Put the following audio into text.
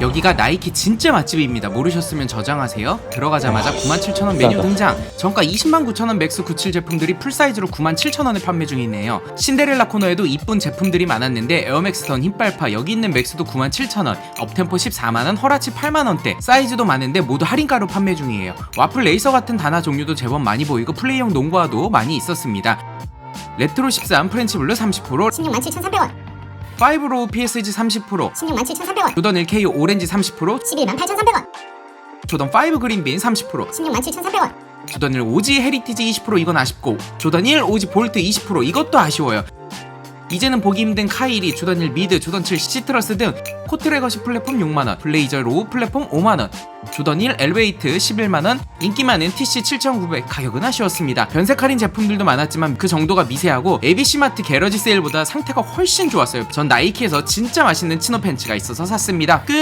여기가 나이키 진짜 맛집입니다. 모르셨으면 저장하세요. 들어가자마자 97,000원 메뉴. 등장. 정가 20만 9천원 맥스 97 제품들이 풀사이즈로 9만 7천원에 판매 중이네요. 신데렐라 코너에도 이쁜 제품들이 많았는데 에어맥스 던 흰빨파 여기 있는 맥스도 9만 7천원, 업템포 14만원, 허라치 8만원대 사이즈도 많은데 모두 할인가로 판매 중이에요. 와플 레이서 같은 단화 종류도 제법 많이 보이고 플레이형 농구화도 많이 있었습니다. 레트로 13 프렌치 블루 30% 16만 7,300원 5로 PSG 30% 16만 7,300원. 조던 1K 오렌지 30% 11만 8,300원. 조던 5 그린빈 30% 16만 7,300원. 조던 1 오지 헤리티지 20% 이건 아쉽고 조던 1 오지 볼트 20% 이것도 아쉬워요 이제는 보기 힘든 카일이 조던 1 미드, 조던 7 시트러스 등 코트레거시 플랫폼 6만원, 블레이저 로우 플랫폼 5만원, 조던 1 엘웨이트 11만원, 인기 많은 TC 7900 가격은 아쉬웠습니다. 변색 할인 제품들도 많았지만 그 정도가 미세하고 ABC마트 게러지 세일보다 상태가 훨씬 좋았어요. 전 나이키에서 진짜 맛있는 치노 팬츠가 있어서 샀습니다. 끝!